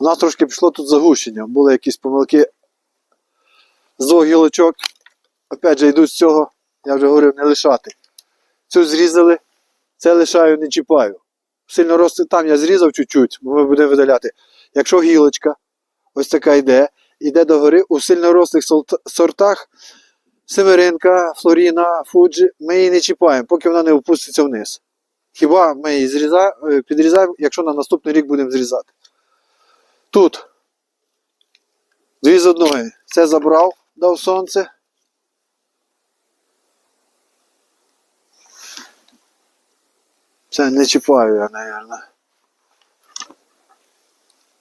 У нас трошки пішло тут загущення, були якісь помилки з двох гілочок. Опять же, йдуть з цього, я вже говорив, не лишати. Цю зрізали, це лишаю, не чіпаю. Сильно рости там я зрізав чуть-чуть, бо ми будемо видаляти. Якщо гілочка ось така йде, йде догори у сильнорослих сортах, Семеринка, Флоріна, Фуджі, ми її не чіпаємо, поки вона не опуститься вниз. Хіба ми її зріза- е, підрізаємо, якщо на наступний рік будемо зрізати. Тут дві з одної. Це забрав, дав сонце. Це не чіпаю я, мабуть.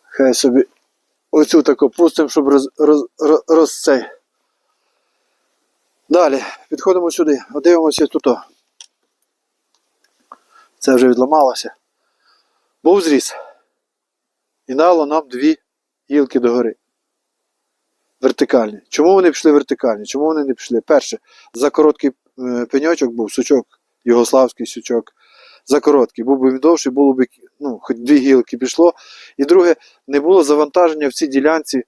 Хай собі оцю таку пустимо, щоб роз, роз, роз, роз цей. Далі, підходимо сюди, дивимося тут. Це вже відламалося. Був зріз. І дало нам дві гілки догори. Вертикальні. Чому вони пішли вертикальні? Чому вони не пішли? Перше, за короткий е, пеньочок був сучок, югославський сучок. За короткий, був би він довший, було б ну, хоч дві гілки пішло. І друге, не було завантаження в цій ділянці.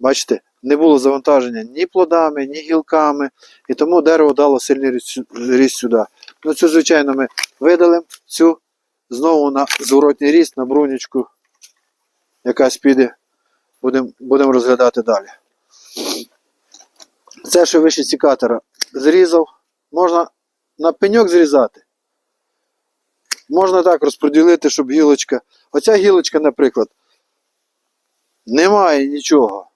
Бачите, не було завантаження ні плодами, ні гілками, і тому дерево дало сильний ріст, сюди. Ну, цю, звичайно, ми видалимо, цю знову на зворотній ріст, на брунічку, якась піде, будемо будем розглядати далі. Це, що вище цікатора зрізав, можна на пеньок зрізати. Можна так розподілити, щоб гілочка. Оця гілочка, наприклад, немає нічого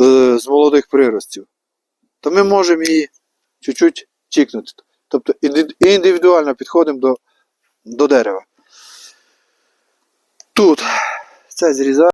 е, з молодих приростів, то ми можемо її чуть-чуть чікнути. Тобто індивідуально підходимо до, до дерева. Тут це зрізаємо.